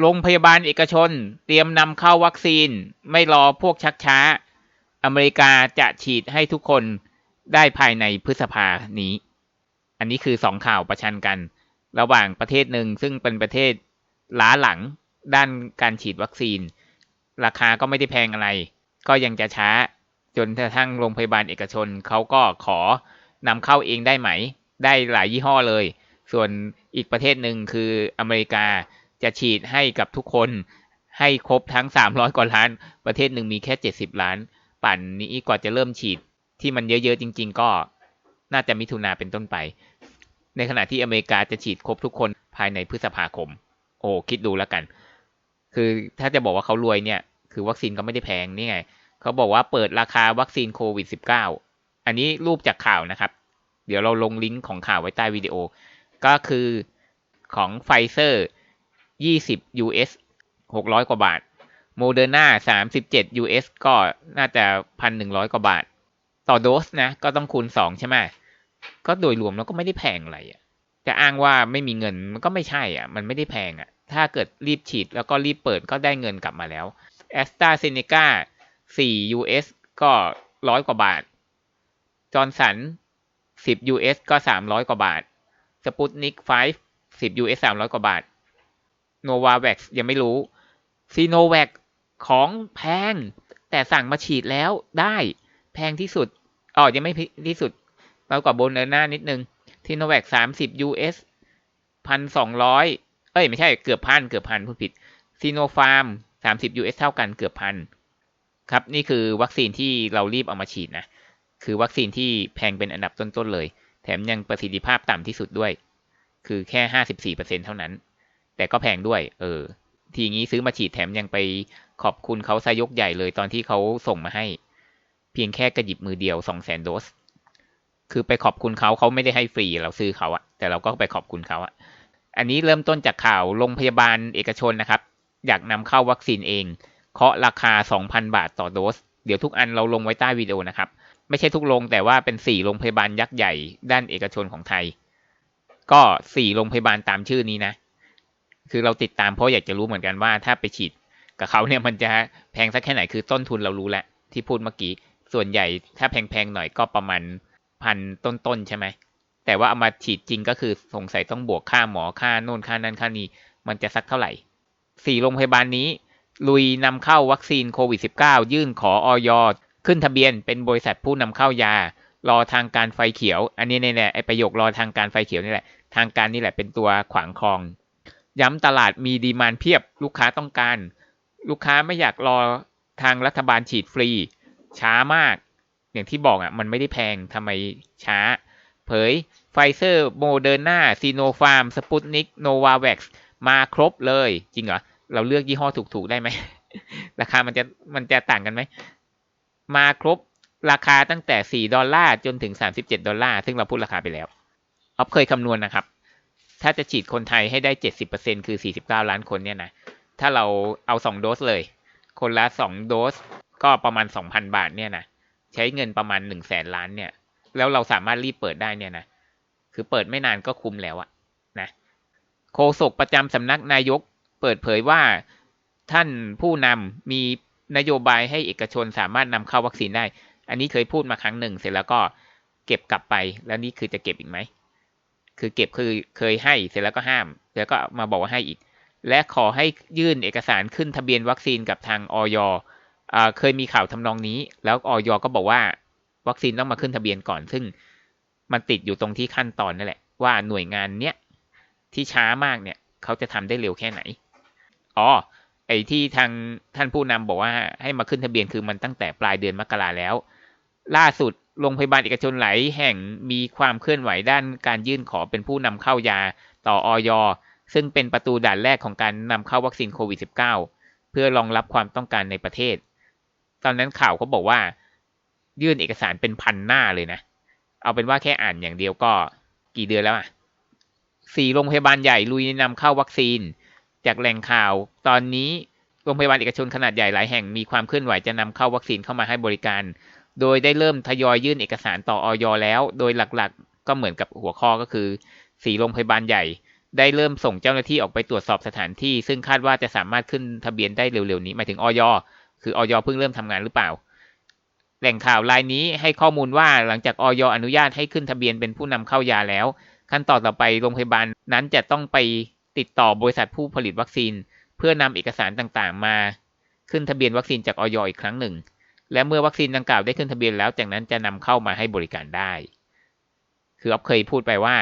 โรงพยาบาลเอกชน เตรียมนำเข้าวัคซีน ไม่รอพวกชักช้า อเมริกาจะฉีดให้ทุกคนได้ภายในพฤษภานี้ อันนี้คือสองข่าวประชันกัน ระหว่างประเทศหนึ่งซึ่งเป็นประเทศล้าหลังด้านการฉีดวัคซีน ราคาก็ไม่ได้แพงอะไร ก็ยังจะช้า จนกระทั่งโรงพยาบาลเอกชนเขาก็ขอนำเข้าเองได้ไหม ได้หลายยี่ห้อเลย ส่วนอีกประเทศหนึ่งคืออเมริกา จะฉีดให้กับทุกคนให้ครบทั้ง 300 กว่าล้าน ประเทศหนึ่งมีแค่ 70 ล้าน ปั่นนี้กว่าจะเริ่มฉีดที่มันเยอะๆจริง ๆ ก็น่าจะมิถุนาเป็นต้นไป ในขณะที่อเมริกาจะฉีดครบทุกคนภายในพฤษภาคม โอ้คิดดูแล้วกัน คือถ้าจะบอกว่าเขารวยเนี่ย คือวัคซีนก็ไม่ได้แพงนี่ไง เขาบอกว่าเปิดราคาวัคซีนโควิด -19 อันนี้รูปจากข่าวนะครับ เดี๋ยวเราลงลิงก์ของข่าวไว้ใต้วิดีโอ ก็คือของไฟเซอร์ 20 US 600กว่าบาท โมเดอร์นา37 US ก็น่าจะ1,100กว่าบาท ต่อโดสนะ ก็ต้องคูณ2ใช่ไหมก็โดยรวมแล้วก็ไม่ได้แพงอะไรอะจะอ้างว่าไม่มีเงินมันก็ไม่ใช่อะ มันไม่ได้แพงอะ ถ้าเกิดรีบฉีดแล้วก็รีบเปิดก็ได้เงินกลับมาแล้วแอสตราเซเนกา4 US ก็ร้อยกว่าบาท จอร์นสัน 10 US ก็ 300 กว่าบาท สปุตนิก 5 10 US 300 กว่าบาท โนวาแว็กยังไม่รู้ซีโนแวคของแพง แต่สั่งมาฉีดแล้วได้แพงที่สุดอ๋อยังไม่ที่สุดน้อยกว่าโบนเนอร์หน้านิดนึงซีโนแวค30 US พันสองร้อยเอ้ย ไม่ใช่เกือบพันเกือบพันผู้ผิดซีโนฟาร์ม30 US เท่ากันเกือบพันครับ นี่คือวัคซีนที่เรารีบเอามาฉีดนะ คือวัคซีนที่แพงเป็นอันดับต้นๆเลย แถมยังประสิทธิภาพต่ำที่สุดด้วย คือแค่ห้าสิบสี่เปอร์เซ็นเท่านั้น แต่ก็แพงด้วย เออ ทีงี้ซื้อมาฉีดแถมยังไปขอบคุณเขาซายกใหญ่เลยตอนที่เขาส่งมาให้ เพียงแค่กระหยิบมือเดียวสองแสนโดส คือไปขอบคุณเขาเขาไม่ได้ให้ฟรีเราซื้อเขาอะแต่เราก็ไปขอบคุณเขาอะอันนี้เริ่มต้นจากข่าวโรงพยาบาลเอกชนนะครับ อยากนำเข้าวัคซีนเอง เคาะราคา 2,000 บาทต่อโดส เดี๋ยวทุกอันเราลงไว้ใต้วิดีโอนะครับ ไม่ใช่ทุกโรงแต่ว่าเป็น 4 โรงพยาบาลยักษ์ใหญ่ ด้านเอกชนของไทย ก็ 4 โรงพยาบาลตามชื่อนี้นะ คือเราติดตามเพราะอยากจะรู้เหมือนกันว่าถ้าไปฉีดกับเขาเนี่ยมันจะแพงสักแค่ไหนคือต้นทุนเรารู้แล้วที่พูดเมื่อกี้ส่วนใหญ่ถ้าแพงๆหน่อยก็ประมาณพันต้นๆใช่ไหมแต่ว่าเอามาฉีดจริงก็คือสงสัยต้องบวกค่าหมอค่าโน่นค่านั้นค่านี้มันจะสักเท่าไหร่4โรงพยาบาลนี้ ลุยนำเข้าวัคซีนโควิด -19 ยื่นขอออยขึ้นทะเบียนเป็นบริษัทผู้นำเข้ายา รอทางการไฟเขียว อันนี้นี่แหละไอประโยครอทางการไฟเขียวนี่แหละ ทางการนี่แหละเป็นตัวขวางคลอง ย้ำตลาดมีดีมานเพียบลูกค้าต้องการ ลูกค้าไม่อยากรอทางรัฐบาลฉีดฟรี ช้ามาก อย่างที่บอกอะ มันไม่ได้แพงทำไมช้า เผยไฟเซอร์โมเดอร์นาซีโนฟาร์มสปุตนิกโนวาเว็กซ์มาครบเลย จริงเหรอ เราเลือกยี่ห้อถูกๆ ได้ไหม ราคามันจะมันจะต่างกันไหม มาครบราคาตั้งแต่ 4 ดอลลาร์จนถึง 37 ดอลลาร์ ซึ่งเราพูดราคาไปแล้วออฟเคยคำนวณนะครับ ถ้าจะฉีดคนไทยให้ได้ 70%คือ 49 ล้านคนเนี่ยนะ ถ้าเราเอา 2 โดสเลย คนละ 2 โดสก็ประมาณ 2,000 บาทเนี่ยนะ ใช้เงินประมาณ 1 0 0 0 0แสนล้านเนี่ย แล้วเราสามารถรีบเปิดได้เนี่ยนะ คือเปิดไม่นานก็คุ้มแล้วอะนะ โฆษกประจำสำนักนายกเปิดเผยว่าท่านผู้นำมีนโยบายให้เอกชนสามารถนำเข้าวัคซีนได้ อันนี้เคยพูดมาครั้งหนึ่งเสร็จแล้วก็เก็บกลับไป แล้วนี่คือจะเก็บอีกไหม คือเก็บคือเคยให้เสร็จแล้วก็ห้าม แล้วก็มาบอกว่าให้อีก และขอให้ยื่นเอกสารขึ้นทะเบียนวัคซีนกับทางออยเคยมีข่าวทำนองนี้ แล้วออยก็บอกว่า วัคซีนต้องมาขึ้นทะเบียนก่อน ซึ่งมันติดอยู่ตรงที่ขั้นตอนนั่นแหละ ว่าหน่วยงานเนี้ยที่ช้ามากเนี่ย เขาจะทำได้เร็วแค่ไหน อ๋อ ไอ้ที่ทางท่านผู้นำบอกว่าให้มาขึ้นทะเบียนคือมันตั้งแต่ปลายเดือนมกราแล้ว ล่าสุด โรงพยาบาลเอกชนหลายแห่งมีความเคลื่อนไหวด้านการยื่นขอเป็นผู้นำเข้ายาต่อออยซึ่งเป็นประตูด่านแรกของการนำเข้าวัคซีนโควิด -19 เพื่อรองรับความต้องการในประเทศ ตอนนั้นข่าวเขาบอกว่า ยื่นเอกสารเป็นพันหน้าเลยนะ เอาเป็นว่าแค่อ่านอย่างเดียวก็กี่เดือนแล้วอะสี่โรงพยาบาลใหญ่ลุยนำเข้าวัคซีน จากแหล่งข่าว ตอนนี้โรงพยาบาลเอกชนขนาดใหญ่หลายแห่งมีความเคลื่อนไหวจะนำเข้าวัคซีนเข้ามาให้บริการ โดยได้เริ่มทยอยยื่นเอกสารต่อออยแล้ว โดยหลักๆ ก็เหมือนกับหัวข้อก็คือสีโรงพยาบาลใหญ่ ได้เริ่มส่งเจ้าหน้าที่ออกไปตรวจสอบสถานที่ ซึ่งคาดว่าจะสามารถขึ้นทะเบียนได้เร็วๆนี้หมายถึงออยคือออยเพิ่งเริ่มทำงานหรือเปล่า แหล่งข่าวรายนี้ให้ข้อมูลว่าหลังจากออยอนุญาตให้ขึ้นทะเบียนเป็นผู้นำเข้ายาแล้ว ขั้นตอนต่อไปโรงพยาบาลนั้นจะต้องไปติดต่อบริษัทผู้ผลิตวัคซีน เพื่อนำเอกสารต่างๆ มา ขึ้นทะเบียนวัคซีนจากออยอีกครั้งหนึ่ง และเมื่อวัคซีนดังกล่าวได้ขึ้นทะเบียนแล้ว จากนั้นจะนำเข้ามาให้บริการได้ คืออ๊อฟเคยพูดไปว่า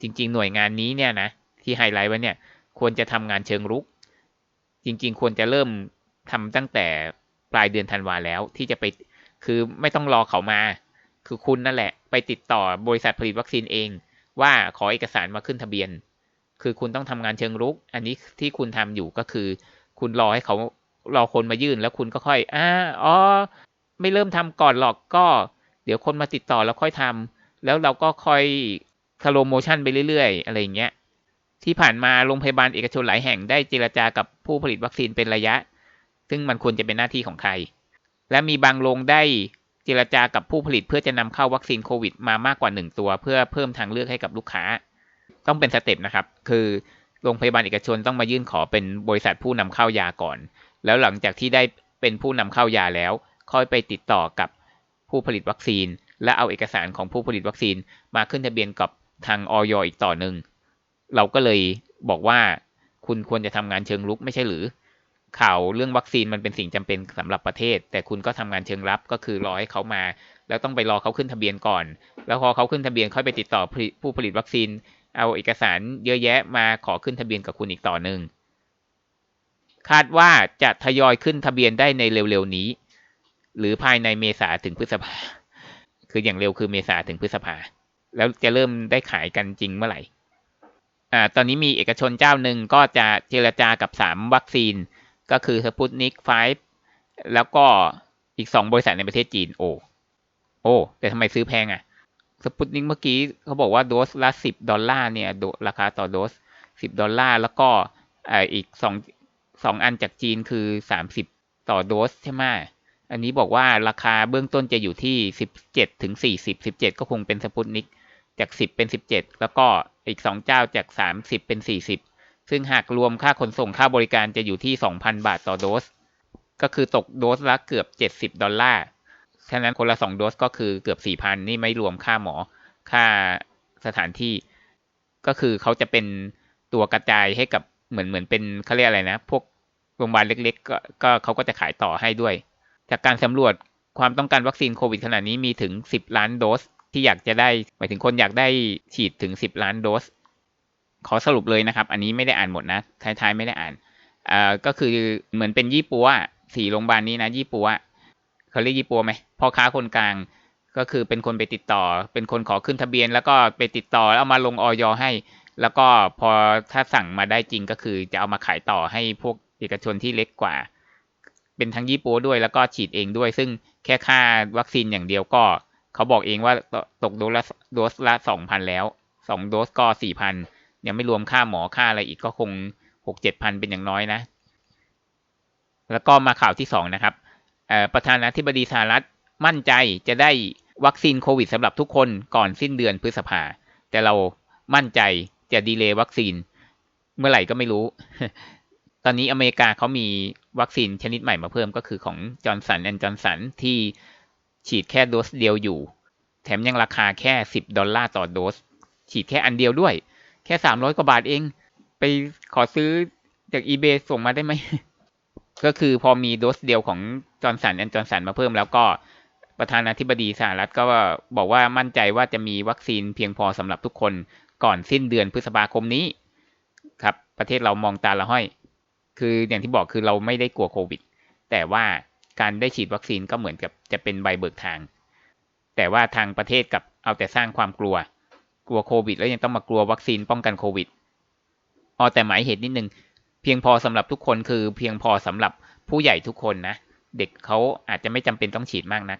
จริง ๆ หน่วยงานนี้เนี่ยนะที่ไฮไลท์ไว้เนี่ยควรจะทำงานเชิงรุก จริง ๆ ควรจะเริ่มทำตั้งแต่ปลายเดือนธันวาแล้วที่จะไปคือไม่ต้องรอเขามา คือคุณนั่นแหละ ไปติดต่อบริษัทผลิตวัคซีนเอง ว่าขอเอกสารมาขึ้นทะเบียน คือคุณต้องทำงานเชิงรุก อันนี้ที่คุณทำอยู่ก็คือ คุณรอให้เขา รอคนมายื่นแล้วคุณก็ค่อยอ่าอ๋อ ไม่เริ่มทำก่อนหรอกก็ เดี๋ยวคนมาติดต่อแล้วค่อยทำแล้วเราก็ค่อยสโลโมชันไปเรื่อยๆ อะไรอย่างเงี้ย ที่ผ่านมาโรงพยาบาลเอกชนหลายแห่งได้เจรจากับผู้ผลิตวัคซีนเป็นระยะ ซึ่งมันควรจะเป็นหน้าที่ของใคร และมีบางโรงได้เจรจากับผู้ผลิตเพื่อจะนำเข้าวัคซีนโควิดมามากกว่าหนึ่งตัว เพื่อเพิ่มทางเลือกให้กับลูกค้า ต้องเป็นสเต็ปนะครับ คือโรงพยาบาลเอกชนต้องมายื่นขอเป็นบริษัทผู้นำเข้ายาก่อน แล้วหลังจากที่ได้เป็นผู้นำเข้ายาแล้ว ค่อยไปติดต่อกับผู้ผลิตวัคซีน และเอาเอกสารของผู้ผลิตวัคซีนมาขึ้นทะเบียนกับทางออยอีกต่อหนึ่งเราก็เลยบอกว่าคุณควรจะทำงานเชิงลุกไม่ใช่หรือ ข่าวเรื่องวัคซีนมันเป็นสิ่งจำเป็นสำหรับประเทศ แต่คุณก็ทำงานเชิงรับก็คือรอให้เขามา แล้วต้องไปรอเขาขึ้นทะเบียนก่อน แล้วพอเขาขึ้นทะเบียนค่อยไปติดต่อผู้ผลิตวัคซีน เอาเอกสารเยอะแยะมาขอขึ้นทะเบียนกับคุณอีกต่อหนึ่ง คาดว่าจะทยอยขึ้นทะเบียนได้ในเร็วๆนี้ หรือภายในเมษาถึงพฤษภา คืออย่างเร็วคือเมษาถึงพฤษภา แล้วจะเริ่มได้ขายกันจริงเมื่อไหร่อ่าตอนนี้มีเอกชนเจ้าหนึ่งก็จะเจรจากับสามวัคซีน ก็คือสปุตนิกไฟแล้วก็อีกสองบริษัทในประเทศจีนโอ้โอ้แต่ทำไมซื้อแพงอะ่ะสปุตนิกเมื่อกี้เขาบอกว่าโดสละสิบดอลลาร์เนี่ยราคาต่อโดสสิบดอลลาร์แล้วก็ออีกสอง สองอันจากจีนคือสามสิบต่อโดสใช่ไหมอันนี้บอกว่าราคาเบื้องต้นจะอยู่ที่สิบเจ็ดถึงสี่สิบสิบเจ็ดก็คงเป็นสปุตนิกจากสิบเป็นสิบเจ็ดแล้วก็อีกสองเจ้าจากสามสิบเป็นสี่สิบซึ่งหากรวมค่าขนส่งค่าบริการจะอยู่ที่สองพันบาทต่อโดส ก็คือตกโดสละเกือบเจ็ดสิบดอลลาร์ฉะนั้นคนละสองโดสก็คือเกือบสี่พันนี่ไม่รวมค่าหมอค่าสถานที่ก็คือเขาจะเป็นตัวกระจายให้กับเหมือนเหมือนเป็นเขาเรียกอะไรนะ พวก โรงพยาบาลเล็กๆ ก็ก็เขาก็จะขายต่อให้ด้วย จากการสำรวจความต้องการวัคซีนโควิดขณะนี้มีถึงสิบล้านโดส ที่อยากจะได้ หมายถึงคนอยากได้ฉีดถึงสิบล้านโดส ขอสรุปเลยนะครับ อันนี้ไม่ได้อ่านหมดนะ ท้ายๆ ไม่ได้อ่านอ่าก็คือเหมือนเป็นยี่ปัวสี่โรงพยาบาลนี้นะ ยี่ปัวเขาเรียกยี่ปัวไหมพ่อค้าคนกลางก็คือเป็นคนไปติดต่อ เป็นคนขอขึ้นทะเบียน แล้วก็ไปติดต่อแล้วเอามาลงออยให้ แล้วก็พอถ้าสั่งมาได้จริงก็คือจะเอามาขายต่อให้พวก เอกชนที่เล็กกว่า เป็นทั้งยี่ปัวด้วยแล้วก็ฉีดเองด้วย ซึ่งแค่ค่าวัคซีนอย่างเดียวก็ เขาบอกเองว่าตกโดสละโดสละสองพันแล้วสองโดสก็สี่พันยังไม่รวมค่าหมอค่าอะไรอีกก็คงหกเจ็ดพันเป็นอย่างน้อยนะ แล้วก็มาข่าวที่สองนะครับประธานาธิบดีสหรัฐมั่นใจจะได้วัคซีนโควิดสำหรับทุกคนก่อนสิ้นเดือนพฤษภา แต่เรามั่นใจจะดีเลย์วัคซีน เมื่อไหร่ก็ไม่รู้ ตอนนี้อเมริกาเขามีวัคซีนชนิดใหม่มาเพิ่มก็คือของจอร์นสันแอนด์จอร์นสันที่ฉีดแค่โดสเดียวอยู่ แถมยังราคาแค่สิบดอลลาร์ต่อโดส ฉีดแค่อันเดียวด้วย แค่สามร้อยกว่าบาทเอง ไปขอซื้อจากอีเบส่งมาได้ไหม ก็คือพอมีโดสเดียวของจอร์นสันแอนด์จอร์นสันมาเพิ่มแล้วก็ประธานาธิบดีสหรัฐก็บอกว่ามั่นใจว่าจะมีวัคซีนเพียงพอสำหรับทุกคนก่อนสิ้นเดือนพฤษภาคมนี้ ครับ ประเทศเรามองตาละห้อย คืออย่างที่บอกคือเราไม่ได้กลัวโควิด แต่ว่าการได้ฉีดวัคซีนก็เหมือนกับจะเป็นใบเบิกทาง แต่ว่าทางประเทศกับเอาแต่สร้างความกลัว กลัวโควิด แล้วยังต้องมากลัววัคซีนป้องกันโควิดอ๋อแต่หมายเหตุนิดนึง เพียงพอสำหรับทุกคนคือเพียงพอสำหรับผู้ใหญ่ทุกคนนะ เด็กเขาอาจจะไม่จำเป็นต้องฉีดมากนะัก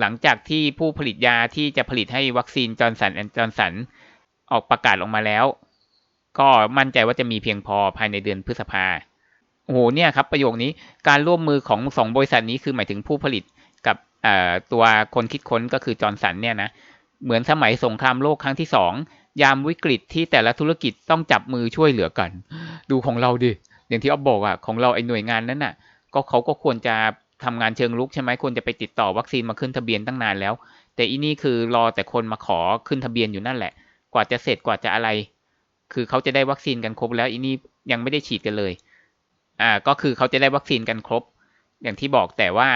หลังจากที่ผู้ผลิตยาที่จะผลิตให้วัคซีนจอร์นสันแอนด์จอร์นสันออกประกาศออกมาแล้ว ก็มั่นใจว่าจะมีเพียงพอภายในเดือนพฤษภาโอ้โหเนี่ยครับประโยคนี้การร่วมมือของสองบริษัทนี้คือหมายถึงผู้ผลิตกับตัวคนคิดค้นก็คือจอร์นสันเนี่ยนะเหมือนสมัยสงครามโลกครั้งที่สองยามวิกฤตที่แต่ละธุรกิจต้องจับมือช่วยเหลือกัน ดูของเราดิอย่างที่อ๊อฟบอกอะของเราไอ้หน่วยงานนั้นน่ะ ก็เขาก็ควรจะทำงานเชิงลุกใช่ไหมควรจะไปติดต่อวัคซีนมาขึ้นทะเบียนตั้งนานแล้ว แต่อีนี่คือรอแต่คนมาขอขึ้นทะเบียนอยู่นั่นแหละ กว่าจะเสร็จกว่าจะอะไร คือเขาจะได้วัคซีนกันครบแล้วอีนี่ยังไม่ได้ฉีดกันเลย อ่า ก็คือเขาจะได้วัคซีนกันครบ อย่างที่บอกแต่ว่า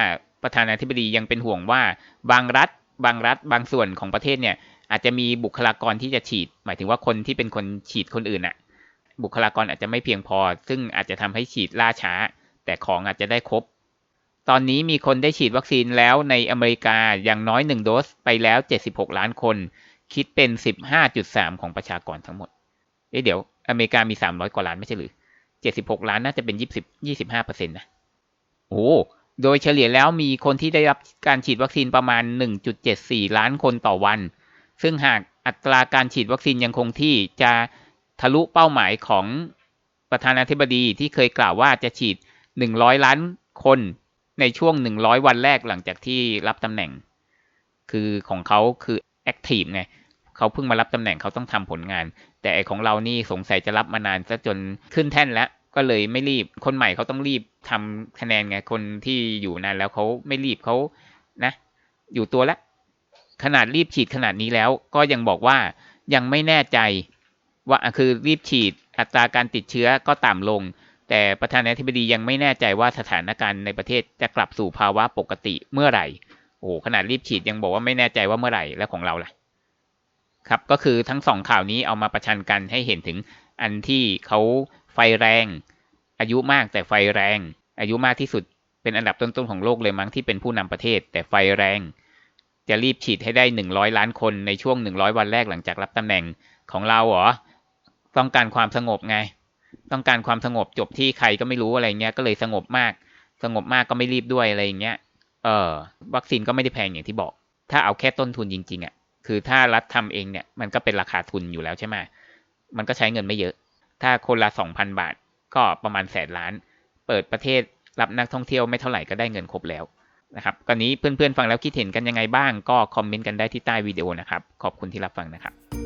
ประธานาธิบดียังเป็นห่วงว่าบางรัฐ บางรัฐ บางส่วนของประเทศเนี่ย อาจจะมีบุคลากรที่จะฉีด หมายถึงว่าคนที่เป็นคนฉีดคนอื่นน่ะบุคลากรอาจจะไม่เพียงพอ ซึ่งอาจจะทำให้ฉีดล่าช้า แต่ของอาจจะได้ครบ ตอนนี้มีคนได้ฉีดวัคซีนแล้วในอเมริกาอย่างน้อยหนึ่งโดสไปแล้ว 76 ล้านคน คิดเป็น 15.3 ของประชากรทั้งหมด อ๊ะเดี๋ยวอเมริกามี300กว่าล้านไม่ใช่หรือ76ล้านน่าจะเป็น20 25เปอร์เซ็นต์นะโอ้โดยเฉลี่ยแล้วมีคนที่ได้รับการฉีดวัคซีนประมาณ 1.74 ล้านคนต่อวัน ซึ่งหากอัตราการฉีดวัคซีนยังคงที่จะทะลุเป้าหมายของประธานาธิบดีที่เคยกล่าวว่าจะฉีด 100 ล้านคนในช่วง 100 วันแรกหลังจากที่รับตำแหน่ง คือของเขาคือแอคทีฟไง เขาเพิ่งมารับตำแหน่งเขาต้องทำผลงาน แต่ไอของเรานี่สงสัยจะรับมานานซะจนขึ้นแท่นแล้วก็เลยไม่รีบคนใหม่เขาต้องรีบทำคะแนนไงคนที่อยู่นานแล้วเขาไม่รีบเขานะ อยู่ตัวแล้วขนาดรีบฉีดขนาดนี้แล้ว ก็ยังบอกว่ายังไม่แน่ใจ ว่าคือรีบฉีดอัตราการติดเชื้อก็ต่ำลง แต่ประธานาธิบดียังไม่แน่ใจว่าสถานการณ์ในประเทศจะกลับสู่ภาวะปกติเมื่อไหร่โอ้ขนาดรีบฉีดยังบอกว่าไม่แน่ใจว่าเมื่อไหร่แล้วของเราล่ะ ครับก็คือทั้งสองข่าวนี้เอามาประชันกันให้เห็นถึงอันที่เขาไฟแรง อายุมากแต่ไฟแรง อายุมากที่สุดเป็นอันดับต้นๆของโลกเลยมั้งที่เป็นผู้นำประเทศ แต่ไฟแรง จะรีบฉีดให้ได้หนึ่งร้อยล้านคนในช่วงหนึ่งร้อยวันแรกหลังจากรับตำแหน่งของเราเหรอต้องการความสงบไง ต้องการความสงบจบที่ใครก็ไม่รู้อะไรเงี้ยก็เลยสงบมาก สงบมากก็ไม่รีบด้วยอะไรเงี้ยเออวัคซีนก็ไม่ได้แพงอย่างที่บอก ถ้าเอาแค่ต้นทุนจริงๆอะ่ะ คือถ้ารัฐทำเองเนี่ยมันก็เป็นราคาทุนอยู่แล้วใช่ไหมมันก็ใช้เงินไม่เยอะ ถ้าคนละสองพันบาทก็ประมาณแสนล้าน เปิดประเทศรับนักท่องเที่ยวไม่เท่าไหร่ก็ได้เงินครบแล้วนะครับตอนนี้เพื่อนๆฟังแล้วคิดเห็นกันยังไงบ้างก็คอมเมนต์กันได้ที่ใต้วิดีโอนะครับ ขอบคุณที่รับฟังนะครับ